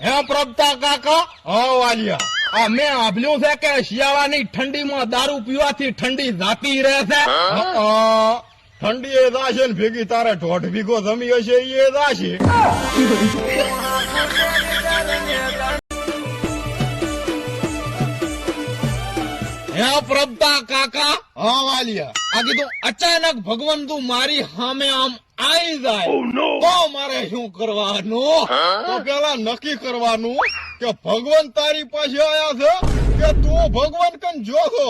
હે પ્રભતા કાકા? હા વાલિયા. આ મેં સાંભળ્યું છે કે શિયાળાની ઠંડીમાં દારૂ પીવાથી ઠંડી જાતી રહે છે? ઠંડી એ દાશે ને ભેગી તારે ઢોઢ ભીગો જમી હશે એ જાશે હે પ્રભતા કાકા. હા વાલિયા આ કીધું અચાનક ભગવાન તું મારી સામે આમ આવી જાય. તો મારે શું કરવાનું? તો પેલા નક્કી કરવાનું કે ભગવાન તારી પાસે આયા છે કે તું ભગવાન કન જોખો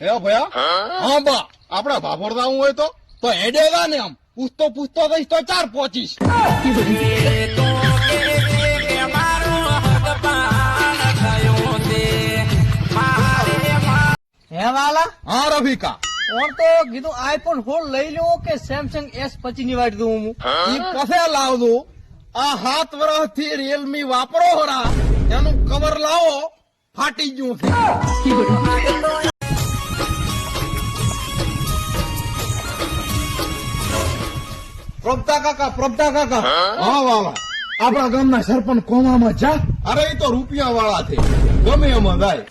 હે ભયા? હા બા. આપડા ભાભોર હોય તો? તો હેડેગા ને આમ. પૂછતો પૂછતો જઈશ તો ચાર પહોંચીશ. હે વાલા? હા રફિકા. ઓન તો કીધું આઈફોન ફોન લઈ લો કે સેમસંગ એસ પચી ની વાટ દઉં હું? ઈ કસે લાવજો? આ વર્ષથી રિયલમી વાપરો હોરા એનું કવર લાવો ફાટી ગયું પ્રભતા કાકા પ્રભતા કાકા. હા વાલા આપણા ગામના સરપંચ કોમામાં જા. અરે એ તો રૂપિયા વાળા છે. ગમે એમાં જાય.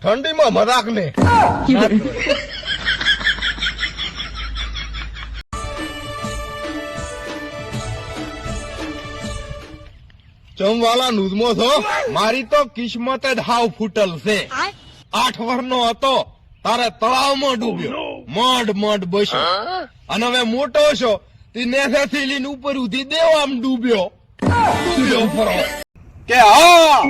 ઠંડીમાં મજાક ને. ચમવાલા નુજમો છો? મારી તો કિસ્મત જ હાવ ફૂટલ છે. આઠ વર્ષનો હતો તારે તળાવમાં ડૂબ્યો. મઢ મઢ બસ્યો. અને હવે મોટો છો તે નેસેથી લઈને ઉપર ઉધી દેવામ ડૂબ્યો. ડૂબ્યો ફરો. કે હા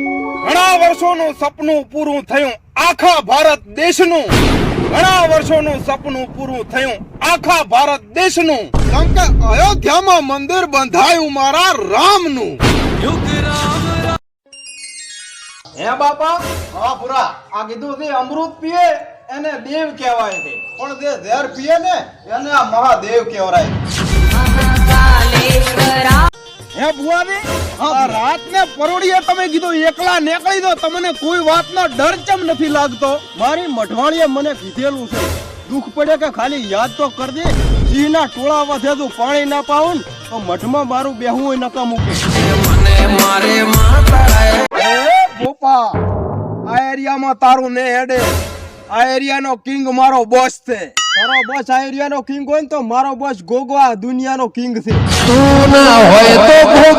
ઘણા વર્ષોનું સપનું પૂરું થયું આખા ભારત દેશનું. ઘણા વર્ષોનું સપનું પૂરું થયું આખા ભારત દેશનું. કેમ કે અયોધ્યામાં મંદિર બંધાયું મારા રામનું. હે બાપા? આ કીધું અમૃત પીએ, એને દેવ કહેવાય છે. પણ જે ઝેર પીએ ને, એને આ મહાદેવ કહેવાય. હે ભુવાજી, આ રાત ને પરોડીએ તમે કીધું, એકલા નીકળી દો, તમને કોઈ વાતનો ડર ચમ નથી લાગતો? મારી મઠવાણીએ મને કીધેલું છે. દુઃખ પડે કે ખાલી યાદ તો કરજે. સિંહના ટોળા વધે તું પાણી ના પાવું તો મઠમાં મારું બેહું હોય નકા એ ગોપા આ એરિયામાં તારું ને હેડે. આ એરિયાનો કિંગ મારો બોસ છે. તારો બોસ આ એરિયાનો કિંગ હોય ને તો મારો બોસ ગોગો આ દુનિયાનો કિંગ છે. તું ના હોય તો